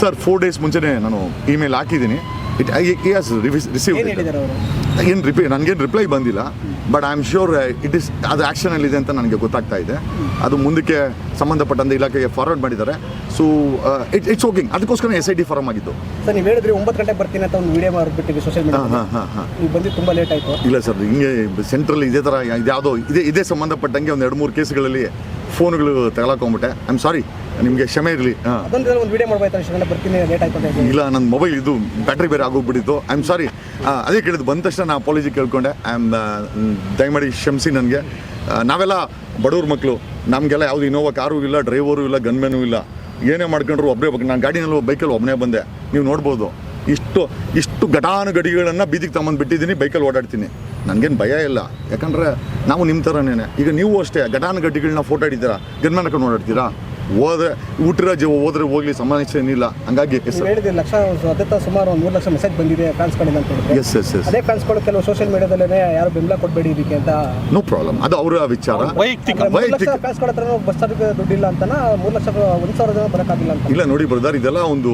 Sir four days ಮುಂಚೆನೇ ನಾನು email ಹಾಕಿದ್ದೀನಿ. ಇಟ್ ರಿಸೀವ್ ಏನ್ ರಿಪ್ಲೈ ನನಗೇನು ರಿಪ್ಲೈ ಬಂದಿಲ್ಲ but I am sure it is ಅದು ಆ್ಯಕ್ಷನಲ್ಲಿದೆ ಅಂತ ನನಗೆ ಗೊತ್ತಾಗ್ತಾ ಇದೆ. ಅದು ಮುಂದಕ್ಕೆ ಸಂಬಂಧಪಟ್ಟಂತೆ ಇಲಾಖೆಗೆ ಫಾರ್ವರ್ಡ್ ಮಾಡಿದ್ದಾರೆ. ಸೊ ಇಟ್ ಇಟ್ಸ್ ಓಕಿಂಗ್ ಅದಕ್ಕೋಸ್ಕರ ಎಸ್ ಐ ಡಿ ಫಾರಮ್ ಆಗಿತ್ತು ಸರ್ ನೀವು ಹೇಳಿದ್ರಿ ಒಂಬತ್ತು ಗಂಟೆಗೆ ಬರ್ತೀನಿ ಅಂತ ಒಂದು ವಿಡಿಯೋ ಮಾಡಿಬಿಟ್ಟಿವಿ ಸೋಷಿಯಲ್ ಮೀಡಿಯಾ ಹಾಂ ಹಾಂ ಹಾಂ ನೀವು ಬಂದು ತುಂಬ ಲೇಟ್ ಆಯಿತು. ಇಲ್ಲ ಸರ್ ಹಿಂಗೆ ಸೆಂಟ್ರಲ್ಲಿ ಇದೇ ಥರ ಇದ್ಯಾವುದೋ ಇದೇ ಇದೇ ಸಂಬಂಧಪಟ್ಟಂಗೆ ಒಂದು ಎರಡು ಮೂರು ಕೇಸ್ಗಳಲ್ಲಿ ಫೋನ್ಗಳು ತಗೊಳಕೊಂಬಿಟ್ಟೆ ಐ ಆಮ್ ಸಾರಿ ನಿಮಗೆ ಕ್ಷಮೆ ಇರಲಿ. ಒಂದು ವಿಡಿಯೋ ಬರ್ತೀನಿ ಲೇಟ್ ಆಯ್ತು ಅಂತ ಇಲ್ಲ ನನ್ನ ಮೊಬೈಲ್ ಇದು ಬ್ಯಾಟ್ರಿ ಬೇರೆ ಆಗೋಗ್ಬಿಟ್ಟಿತ್ತು. ಐ ಆಮ್ ಸಾರಿ ಅದೇ ಕೇಳಿದ್ದು ಬಂದ ತಕ್ಷಣ ನಾನು ಅಪಾಲಜಿ ಕೇಳ್ಕೊಂಡೆ. ಐ ಆಮ್ ದಯಮಾಡಿ ಕ್ಷಮಿಸಿ ನನಗೆ. ನಾವೆಲ್ಲ ಬಡವ್ರ ಮಕ್ಕಳು ನಮಗೆಲ್ಲ ಯಾವುದು ಇನೋವಾ ಕಾರು ಇಲ್ಲ ಡ್ರೈವರು ಇಲ್ಲ ಗನ್ಮೆನೂ ಇಲ್ಲ. ಏನೇ ಮಾಡ್ಕೊಂಡ್ರು ಒಬ್ಬರೇ ಬಗ್ಗೆ ನಾನು ಗಾಡಿನಲ್ಲಿ ಬೈಕಲ್ಲಿ ಒಬ್ಬನೇ ಬಂದೆ. ನೀವು ನೋಡ್ಬೋದು. ಇಷ್ಟು ಇಷ್ಟು ಘಟಾನುಘಟಿಗಳನ್ನು ಬೀದಿಗೆ ತಗೊಂಬಂದು ಬಿಟ್ಟಿದ್ದೀನಿ ಬೈಕಲ್ಲಿ ಓಡಾಡ್ತೀನಿ. ನನಗೇನು ಭಯ ಇಲ್ಲ. ಯಾಕಂದರೆ ನಾವು ನಿಮ್ಮ ಥರನೇ ಈಗ ನೀವು ಅಷ್ಟೇ ಘಟಾನುಘಟಿಗಳನ್ನ ಗಡ್ಡಿಗಳನ್ನ ಫೋಟೋ ಹಿಡಿತೀರಾ ಗನ್ಮ್ಯಾನ್ ನೋಡಾಡ್ತೀರಾ ಹೋದ್ರೆ ಹುಟ್ಟಿರೋ ಜೀವ ಹೋದ್ರೆ ಹೋಗ್ಲಿ ಸಮಸ್ಯೆ ಏನಿಲ್ಲ ಹಂಗಾಗಿ ಹೇಳಿದ್ರಿ ಲಕ್ಷ ಅದತ್ತ ಸುಮಾರು ಒಂದು ಮೂರು ಲಕ್ಷ ಮೆಸೇಜ್ ಬಂದಿದೆ ಫ್ಯಾನ್ಸ್ಗಳಿಂದ ಅಂತ ಹೇಳಿದ್ರೆ. ಎಸ್ ಎಸ್ ಎಸ್ ಅದೇ ಫ್ಯಾನ್ಸ್ಗಳು ಕೆಲವು ಸೋಷಿಯಲ್ ಮೀಡಿಯಾದಲ್ಲೇ ಯಾರು ಬೆಂಬಲ ಕೊಡಬೇಡಿ ಇದಕ್ಕೆ ಅಂತ. ನೋ ಪ್ರಾಬ್ಲಮ್ ಅದು ಅವರ ವಿಚಾರ. ವೈಯಕ್ತಿಕ ವೈಯಕ್ತಿಕ ಫ್ಯಾನ್ಸ್ಗಳ ಹತ್ರ ಬಸ್ ಚಾರ್ಜ್ ದುಡ್ಡಿಲ್ಲ ಅಂತನ? ಮೂರು ಲಕ್ಷ ಒಂದು ಸಾವಿರ ಜನ ಬರೋಕ್ಕಾಗಿಲ್ಲ ಅಂತ. ಇಲ್ಲ ನೋಡಿ ಬ್ರದರ್ ಇದೆಲ್ಲ ಒಂದು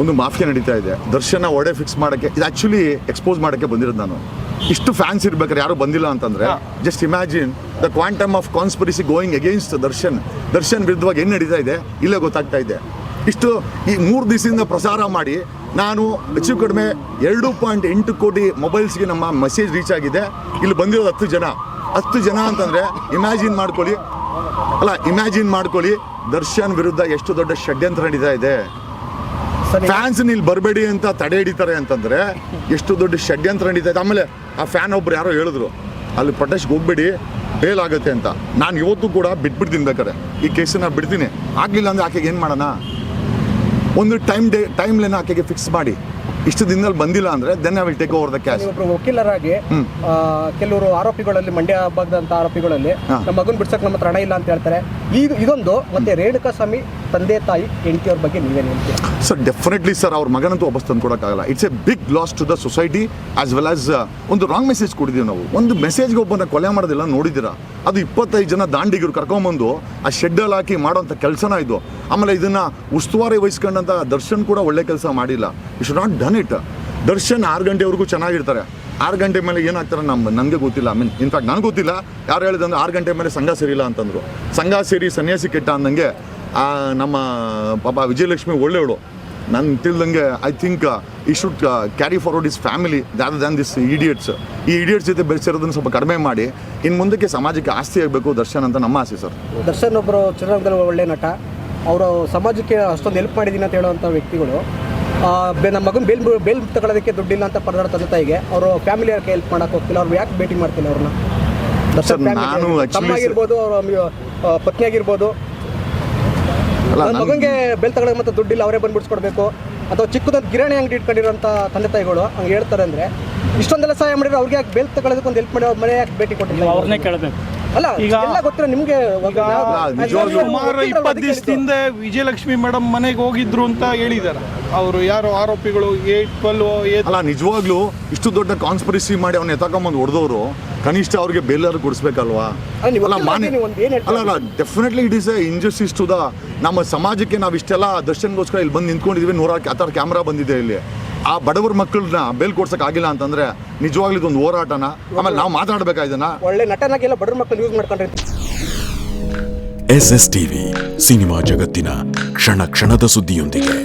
ಒಂದು ಮಾಫಿಯಾ ನಡೀತಾ ಇದೆ. ದರ್ಶನ ಒಡೆ ಫಿಕ್ಸ್ ಮಾಡೋಕ್ಕೆ ಇದು ಆ್ಯಕ್ಚುಲಿ ಎಕ್ಸ್ಪೋಸ್ ಮಾಡೋಕ್ಕೆ ಬಂದಿರೋದು ನಾನು. ಇಷ್ಟು ಫ್ಯಾನ್ಸ್ ಇರ್ಬೇಕಾದ್ರೆ ಯಾರು ಬಂದಿಲ್ಲ ಅಂತಂದ್ರೆ just imagine the quantum of conspiracy going against Darshan. Darshan ವಿರುದ್ಧವಾಗಿ ಏನು ನಡೀತಾ ಇದೆ? ಇಲ್ಲೇ ಗೊತ್ತಾಗ್ತಾ ಇದೆ. ಇಷ್ಟು ಈ ಮೂರು ದಿವಸದಿಂದ ಪ್ರಸಾರ ಮಾಡಿ ನಾನು ಹೆಚ್ಚು ಕಡಿಮೆ ಎರಡು ಪಾಯಿಂಟ್ ಎಂಟು ಕೋಟಿ ಮೊಬೈಲ್ಸ್ಗೆ ನಮ್ಮ ಮೆಸೇಜ್ ರೀಚ್ ಆಗಿದೆ. ಇಲ್ಲಿ ಬಂದಿರೋದು ಹತ್ತು ಜನ. ಹತ್ತು ಜನ ಅಂತಂದರೆ ಇಮ್ಯಾಜಿನ್ ಮಾಡ್ಕೊಳ್ಳಿ. ಅಲ್ಲ ಇಮ್ಯಾಜಿನ್ ಮಾಡ್ಕೊಳ್ಳಿ. ದರ್ಶನ್ ವಿರುದ್ಧ ಎಷ್ಟು ದೊಡ್ಡ ಷಡ್ಯಂತ್ರ ನಡೀತಾ ಇದೆ. ಫ್ಯಾನ್ಸ್ ಇಲ್ಲಿ ಬರಬೇಡಿ ಅಂತ ತಡೆ ಹಿಡಿತಾರೆ ಅಂತಂದ್ರೆ ಎಷ್ಟು ದೊಡ್ಡ ಷಡ್ಯಂತ್ರ ನಡೀತಾ ಇದೆ ಆಮೇಲೆ ಆ ಫ್ಯಾನ್ ಒಬ್ರು ಯಾರೋ ಹೇಳಿದ್ರು, ಅಲ್ಲಿ ಪ್ರೊಟೆಸ್ಟ್ಗೆ ಹೋಗ್ಬೇಡಿ ಬೇಲ್ ಆಗುತ್ತೆ ಅಂತ. ನಾನು ಇವತ್ತು ಕೂಡ ಬಿಟ್ಬಿಡ್ತೀನಿ ಬೇಕಾದ್ರೆ. ಈ ಕೇಸನ್ನ ಬಿಡ್ತೀನಿ. ಆಗಲಿಲ್ಲ ಅಂದ್ರೆ ಆಕೆಗೆ ಏನು ಮಾಡೋಣ? ಒಂದು ಟೈಮ್ ಡೇ ಟೈಮ್ ಲೈನ್ ಆಕೆಗೆ ಫಿಕ್ಸ್ ಮಾಡಿ. ಇಷ್ಟು ದಿನದಲ್ಲಿ ಬಂದಿಲ್ಲ ಅಂದ್ರೆ then I will take over the cash ಒಬ್ಬರು ವಕೀಲರಾಗಿ ಕೆಲವರು ಆರೋಪಿಗಳಲ್ಲಿ ಮಂಡ್ಯ ಭಾಗದಂತ ಆರೋಪಿಗಳಲ್ಲಿ. ನಮ್ಮ ಮಗನ್ ಬಿಡ್ಸಕ್ ನಮ್ಮ ಹತ್ರ ಹಣ ಇಲ್ಲ ಅಂತ ಹೇಳ್ತಾರೆ. ಈಗ ಇದೊಂದು ಮತ್ತೆ ರೇಣುಕಾ ಸ್ವಾಮಿ ತಂದೆ ತಾಯಿ ಹೆಂಡತಿಯವ್ರ ಬಗ್ಗೆ ನೀವೇನು ಹೇಳ್ತೀರಾ? ಸರ್ ಡೆಫಿನೆಟ್ಲಿ ಸರ್ ಅವ್ರ ಮಗನಂತೂ ವಾಪಸ್ ತಂದು ಕೊಡೋಕ್ಕಾಗಲ್ಲ it's a big loss to the society as well as ಒಂದು ರಾಂಗ್ ಮೆಸೇಜ್ ಕೊಡಿದೀವಿ ನಾವು. ಒಂದು ಮೆಸೇಜ್ಗೆ ಒಬ್ಬನ ಕೊಲೆ ಮಾಡೋದಿಲ್ಲ ನೋಡಿದ್ದೀರಾ? ಅದು ಇಪ್ಪತ್ತೈದು ಜನ ದಾಂಡಿಗರು ಕರ್ಕೊಂಬಂದು ಆ ಶೆಡ್ಡಲ್ಲಿ ಹಾಕಿ ಮಾಡೋಂಥ ಕೆಲಸನ ಇದು. ಆಮೇಲೆ ಇದನ್ನು ಉಸ್ತುವಾರಿ ವಹಿಸ್ಕೊಂಡಂಥ ದರ್ಶನ್ ಕೂಡ ಒಳ್ಳೆ ಕೆಲಸ ಮಾಡಿಲ್ಲ. Should not done it Darshan ಆರು ಗಂಟೆವರೆಗೂ ಚೆನ್ನಾಗಿರ್ತಾರೆ. ಆರು ಗಂಟೆ ಮೇಲೆ ಏನಾಗ್ತಾರೆ ನಮ್ಮ ನನಗೆ ಗೊತ್ತಿಲ್ಲ. ಐ ಮೀನ್ ಇನ್ಫ್ಯಾಕ್ಟ್ ನನಗೆ ಗೊತ್ತಿಲ್ಲ. ಯಾರು ಹೇಳಿದಂದ್ರೆ ಆರು ಗಂಟೆ ಮೇಲೆ ಸಂಘ ಸೇರಿಲ್ಲ ಅಂತಂದರು. ಸಂಘ ಸೇರಿ ಸನ್ಯಾಸಿ ಕೆಟ್ಟ ಅಂದಂಗೆ ನಮ್ಮ ಪಾಪ ವಿಜಯಲಕ್ಷ್ಮಿ ಒಳ್ಳೆಯವಳು. ನಾನು ತಿಳಿದಂಗೆ I think he should carry forward is family that than this idiots ಈ ಇಡಿಯಟ್ಸ್ ಜೊತೆ ಬೆಳೆಸಿರೋದನ್ನು ಸ್ವಲ್ಪ ಕಡಿಮೆ ಮಾಡಿ. ಇನ್ನು ಮುಂದಕ್ಕೆ ಸಮಾಜಕ್ಕೆ ಆಸ್ತಿ ಆಗಬೇಕು ದರ್ಶನ್ ಅಂತ ನಮ್ಮ ಆಸೆ ಸರ್. ದರ್ಶನ್ ಒಬ್ಬರು ಚಿತ್ರರಂಗದಲ್ಲಿ ಒಳ್ಳೆ ನಟ. ಅವರು ಸಮಾಜಕ್ಕೆ ಅಷ್ಟೊಂದು ಹೆಲ್ಪ್ ಮಾಡಿದ್ದೀನಿ ಅಂತ ಹೇಳುವಂಥ ವ್ಯಕ್ತಿಗಳು. ನಮ್ಮ ಮಗನ ಬೇಲ್ ಬೇಲ್ ತಗೊಳ್ಳೋದಕ್ಕೆ ದುಡ್ಡಿಲ್ಲ ಅಂತ ಪರದಾಡ ತಂದೆ ತಾಯಿಗೆ. ಅವರು ಫ್ಯಾಮಿಲಿ ಯಾಕೆ ಹೆಲ್ಪ್ ಮಾಡೋಕೆ ಹೋಗ್ತಿಲ್ಲ. ಅವ್ರು ಯಾಕೆ ಭೇಟಿ ಮಾಡ್ತಿಲ್ಲ ಅವ್ರನ್ನ? ಸರ್ ನಾನು ಆಗಿರ್ಬೋದು ಅವ್ರ ಪತ್ನಿ ಆಗಿರ್ಬೋದು ನನ್ನ ಮಗನಿಗೆ ಬೆಲ್ ತಗೊಳ್ಳೋಕೆ ಮತ್ತೆ ದುಡ್ಡಿಲ್ಲ ಅವರೇ ಬಂದು ಬಿಡಿಸ್ಕೊಡ್ಬೇಕು ಅಥವಾ ಚಿಕ್ಕದೊಂದು ಗಿರಣಿ ಅಂಗಡಿ ಇಟ್ಕೊಂಡಿರೋಂಥ ತಂದೆ ತಾಯಿಗಳು ಹಂಗೆ ಹೇಳ್ತಾರೆ ಅಂದರೆ ಇಷ್ಟೊಂದೆಲ್ಲ ಸಹಾಯ ಮಾಡಿದ್ರೆ ಅವ್ರಿಗೆ ಯಾಕೆ ಬೆಲ್ ತಗೊಳ್ಳೋದಕ್ಕೆ ಒಂದು ಹೆಲ್ಪ್ ಮಾಡಿ ಅವ್ರ ಮನೆ ಯಾಕೆ ಭೇಟಿ ಕೊಟ್ಟಿಲ್ಲ? ಅವ್ರನ್ನೇ ಕೇಳಬೇಕು. ಅಲ್ಲ ಈಗ- ಎಲ್ಲ ಗೊತ್ತಿರೋ ನಿಮಗೆ ನಿಜವಾಗ್ಲೂ ಸುಮಾರು ಇಪ್ಪತ್ತು ದಿವಸದಿಂದ ವಿಜಯಲಕ್ಷ್ಮಿ ಮೇಡಮ್ ಮನೆಗೆ ಹೋಗಿದ್ರು ಅಂತ ಹೇಳಿದ್ದಾರೆ. ಅವರು ಯಾರು ಆರೋಪಿಗಳು ಏಟ್ ಟ್ವೆಲ್ ಅಲ್ಲ ನಿಜವಾಗ್ಲೂ ಇಷ್ಟು ದೊಡ್ಡ ಕಾನ್ಸ್ಪಿರಸಿ ಮಾಡಿ ಅವ್ನ ಎತ್ತಕೊಂಬಂದು ಹೊಡೆದವರು ಕನಿಷ್ಠ ಅವ್ರಿಗೆ ಬೇಲಾದ್ರು ಕೊಡಿಸ್ಬೇಕಲ್ವಾ? ಅಲ್ಲ ಅಲ್ಲ definitely it is a injustice to the ನಮ್ಮ ಸಮಾಜಕ್ಕೆ ನಾವು ಇಷ್ಟೆಲ್ಲ ದರ್ಶನಗೋಸ್ಕರ ಇಲ್ಲಿ ಬಂದು ನಿಂತ್ಕೊಂಡಿದ್ವಿ ನೂರಾರು ಆ ಥರ ಕ್ಯಾಮ್ರಾ ಬಂದಿದೆ ಇಲ್ಲಿ. ಆ ಬಡವರ ಮಕ್ಕಳನ್ನ ಬೇಲ್ ಕೊಡ್ಸಕ್ ಆಗಿಲ್ಲ ಅಂತಂದ್ರೆ ನಿಜವಾಗ್ಲೂ ಇದೊಂದು ಹೋರಾಟನ. ಆಮೇಲೆ ನಾವು ಮಾತಾಡ್ಬೇಕಾ ಇದನ್ನ ಒಳ್ಳೆ ನಟನಾಗಿ ಎಲ್ಲ ಬಡವ್ರ ಮಕ್ಕಳು ಯೂಸ್ ಮಾಡ್ಕೊಂಡ್ರೆ. ಎಸ್ ಎಸ್ ಟಿವಿ ಸಿನಿಮಾ ಜಗತ್ತಿನ ಕ್ಷಣ ಕ್ಷಣದ ಸುದ್ದಿಯೊಂದಿಗೆ.